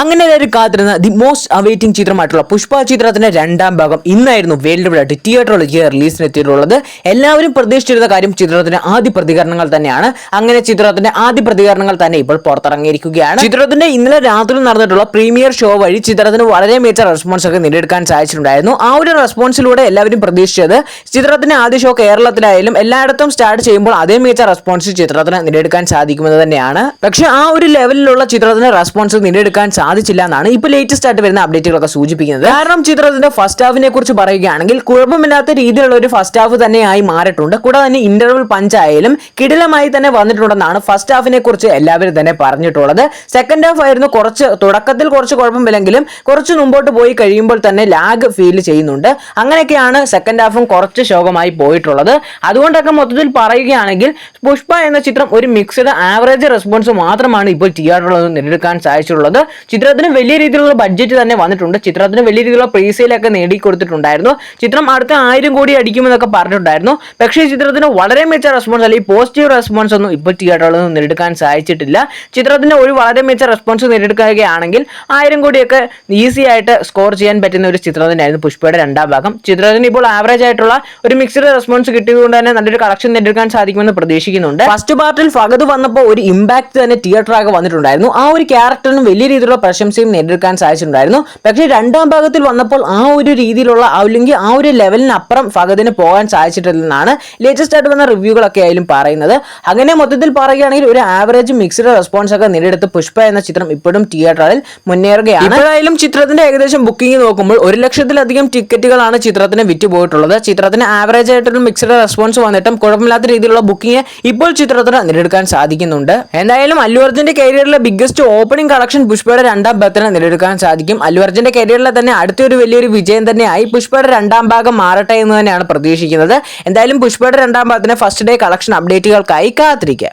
അങ്ങനെ എല്ലാവരും കാത്തിരുന്ന ദി മോസ്റ്റ് അവൈറ്റിംഗ് ചിത്രമായിട്ടുള്ള പുഷ്പ ചിത്രത്തിന്റെ രണ്ടാം ഭാഗം ഇന്നായിരുന്നു വേൾഡ് വൈഡ് തിയേറ്ററിലേക്ക് റിലീസിന് എത്തിയിട്ടുള്ളത് എല്ലാവരും പ്രതീക്ഷിച്ചിരുന്ന കാര്യം ചിത്രത്തിന്റെ ആദ്യ പ്രതികരണങ്ങൾ തന്നെയാണ്. അങ്ങനെ ചിത്രത്തിന്റെ ആദ്യ പ്രതികരണങ്ങൾ തന്നെ ഇപ്പോൾ പുറത്തിറങ്ങിയിരിക്കുകയാണ്. ചിത്രത്തിന്റെ ഇന്നലെ രാത്രി നടന്നിട്ടുള്ള പ്രീമിയർ ഷോ വഴി ചിത്രത്തിന് വളരെ മികച്ച റെസ്പോൺസ് ഒക്കെ നേടിയെടുക്കാൻ സാധിച്ചിട്ടുണ്ടായിരുന്നു. ആ ഒരു റെസ്പോൺസിലൂടെ എല്ലാവരും പ്രതീക്ഷിച്ചത് ചിത്രത്തിന്റെ ആദ്യ ഷോ കേരളത്തിലായാലും എല്ലായിടത്തും സ്റ്റാർട്ട് ചെയ്യുമ്പോൾ അതേ മികച്ച റെസ്പോൺസ് ചിത്രത്തിന് നേടിയെടുക്കാൻ സാധിക്കുമെന്ന് തന്നെയാണ്. പക്ഷെ ആ ഒരു ലെവലിലുള്ള ചിത്രത്തിന് റെസ്പോൺസ് നേടിയെടുക്കാൻ സാധിച്ചില്ല എന്നാണ് ഇപ്പോൾ ലേറ്റസ്റ്റ് ആയിട്ട് വരുന്ന അപ്ഡേറ്റുകളൊക്കെ സൂചിപ്പിക്കുന്നത്. കാരണം ചിത്രത്തിന്റെ ഫസ്റ്റ് ഹാഫിനെ കുറിച്ച് പറയുകയാണെങ്കിൽ കുഴപ്പമില്ലാത്ത രീതിയിലുള്ള ഒരു ഫസ്റ്റ് ഹാഫ് തന്നെയായി മാറിയിട്ടുണ്ട്. കൂടാതെ തന്നെ ഇന്റർവൽ പഞ്ചായാലും കിടിലമായി തന്നെ വന്നിട്ടുണ്ടെന്നാണ് ഫസ്റ്റ് ഹാഫിനെ കുറിച്ച് എല്ലാവരും തന്നെ പറഞ്ഞിട്ടുള്ളത്. സെക്കൻഡ് ഹാഫ് ആയിരുന്നു കുറച്ച് തുടക്കത്തിൽ കുറച്ച് കുഴപ്പമില്ലെങ്കിലും കുറച്ച് മുമ്പോട്ട് പോയി കഴിയുമ്പോൾ തന്നെ ലാഗ് ഫീൽ ചെയ്യുന്നുണ്ട്. അങ്ങനെയൊക്കെയാണ് സെക്കൻഡ് ഹാഫും കുറച്ച് ശോകമായി പോയിട്ടുള്ളത്. അതുകൊണ്ടൊക്കെ മൊത്തത്തിൽ പറയുകയാണെങ്കിൽ പുഷ്പ എന്ന ചിത്രം ഒരു മിക്സഡ് ആവറേജ് റെസ്പോൺസ് മാത്രമാണ് ഇപ്പോൾ തിയേറ്ററിൽ നേടിയെടുക്കാൻ സാധിച്ചിട്ടുള്ളത്. ചിത്രത്തിന് വലിയ രീതിയിലുള്ള ബഡ്ജറ്റ് തന്നെ വന്നിട്ടുണ്ട്. ചിത്രത്തിന് വലിയ രീതിയിലുള്ള പ്രീസെയിലൊക്കെ നേടിക്കൊടുത്തിട്ടുണ്ടായിരുന്നു. ചിത്രം അടുത്ത ആയിരം കോടി അടിക്കുമെന്നൊക്കെ പറഞ്ഞിട്ടുണ്ടായിരുന്നു. പക്ഷേ ചിത്രത്തിന് വളരെ മികച്ച റെസ്പോൺസ് അല്ലെങ്കിൽ പോസിറ്റീവ് റെസ്പോൺസ് ഒന്നും ഇപ്പോൾ തിയേറ്ററുകളൊന്നും നേടിയെടുക്കാൻ സാധിച്ചിട്ടില്ല. ചിത്രത്തിന് ഒരു വളരെ മികച്ച റെസ്പോൺസ് നേടിയെടുക്കുകയാണെങ്കിൽ ആയിരം കോടിയൊക്കെ ഈസി ആയിട്ട് സ്കോർ ചെയ്യാൻ പറ്റുന്ന ഒരു ചിത്രം തന്നെയായിരുന്നു പുഷ്പയുടെ രണ്ടാം ഭാഗം. ചിത്രത്തിന് ഇപ്പോൾ ആവറേജ് ആയിട്ടുള്ള ഒരു മിക്സ്ഡ് റെസ്പോൺസ് കിട്ടിയതുകൊണ്ട് തന്നെ നല്ലൊരു കളക്ഷൻ നേടിയെടുക്കാൻ സാധിക്കുമെന്ന് പ്രതീക്ഷിക്കുന്നുണ്ട്. ഫസ്റ്റ് പാർട്ടിൽ ഫഗത് വന്നപ്പോൾ ഒരു ഇമ്പാക്ട് തന്നെ തിയേറ്ററാകെ വന്നിട്ടുണ്ടായിരുന്നു. ആ ഒരു ക്യാരക്ടറിന് വലിയ രീതിയിലുള്ള പ്രശംസയും നേടിയെടുക്കാൻ സാധിച്ചിട്ടുണ്ടായിരുന്നു. പക്ഷേ രണ്ടാം ഭാഗത്തിൽ വന്നപ്പോൾ ആ ഒരു രീതിയിലുള്ള അല്ലെങ്കിൽ ആ ഒരു ലെവലിനപ്പുറം ഫഹദിന് പോകാൻ സാധിച്ചിട്ടില്ലെന്നാണ് ലേറ്റസ്റ്റ് ആയിട്ട് വന്ന റിവ്യൂകളൊക്കെ ആയാലും പറയുന്നത്. അങ്ങനെ മൊത്തത്തിൽ പറയുകയാണെങ്കിൽ ഒരു ആവറേജ് മിക്സ്ഡ് റെസ്പോൺസ് ഒക്കെ നേടിയെടുത്ത് പുഷ്പ എന്ന ചിത്രം ഇപ്പോഴും തിയേറ്ററിൽ മുന്നേറുകയാണ്. ഇപ്പോഴായാലും ചിത്രത്തിന്റെ ഏകദേശം ബുക്കിംഗ് നോക്കുമ്പോൾ ഒരു ലക്ഷത്തിലധികം ടിക്കറ്റുകളാണ് ചിത്രത്തിന് വിറ്റ് പോയിട്ടുള്ളത് ചിത്രത്തിന് ആവറേജ് ആയിട്ടൊരു മിക്സ്ഡ് റെസ്പോൺസ് വന്നിട്ടും കുഴപ്പമില്ലാത്ത രീതിയിലുള്ള ബുക്കിംഗ് ഇപ്പോൾ ചിത്രത്തിന് നേടിയെടുക്കാൻ സാധിക്കുന്നുണ്ട്. എന്തായാലും അല്ലു അർജുന്റെ കരിയറിലെ ബിഗ്ഗസ്റ്റ് ഓപ്പണിംഗ് കളക്ഷൻ പുഷ്പയുടെ രണ്ടാം ഭാഗത്തിന് നേടിയെടുക്കാൻ സാധിക്കും. അല്ലു അർജുന്റെ കരിയറിലെ തന്നെ അടുത്തൊരു വലിയൊരു വിജയം തന്നെയായി. പുഷ്പയുടെ രണ്ടാം ഭാഗം മാറട്ടെ എന്ന് തന്നെയാണ് പ്രതീക്ഷിക്കുന്നത്. എന്തായാലും പുഷ്പയുടെ രണ്ടാം ഭാഗത്തിന് ഫസ്റ്റ് ഡേ കളക്ഷൻ അപ്ഡേറ്റുകൾക്കായി കാത്തിരിക്കുക